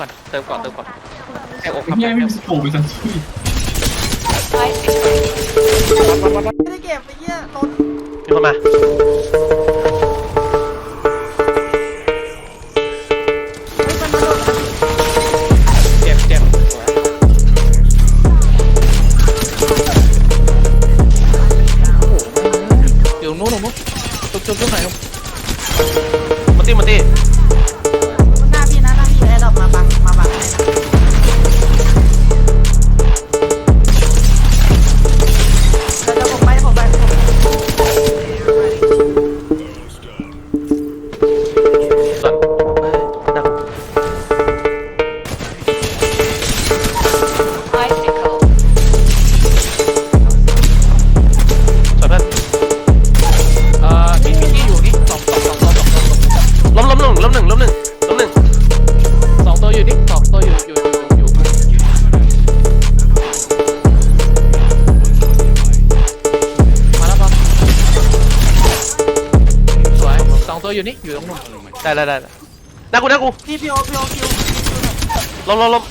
ก่อนเติมก่อนเติมก่อนแอบอกไอ้ครับเหี้ยไม่มีสโคปไปสักที่ไม่ได้เก็บไอ้เหี้ยหล่นมีคนมาเฮ้ยมันมาหล่นเจ็บเจ็บสวยโอ้โหอยู่นู้นหนูนู้นจุ๊บจุ๊บจุ๊บไหนลูกมาตี้มาตี้ องตัวอยู่นี่อยู่ตรงนู้นได้ได้ได้ได้หน้ากูหน้ากูพี่พี่โอพี่โอคิวล้มล้มล้ม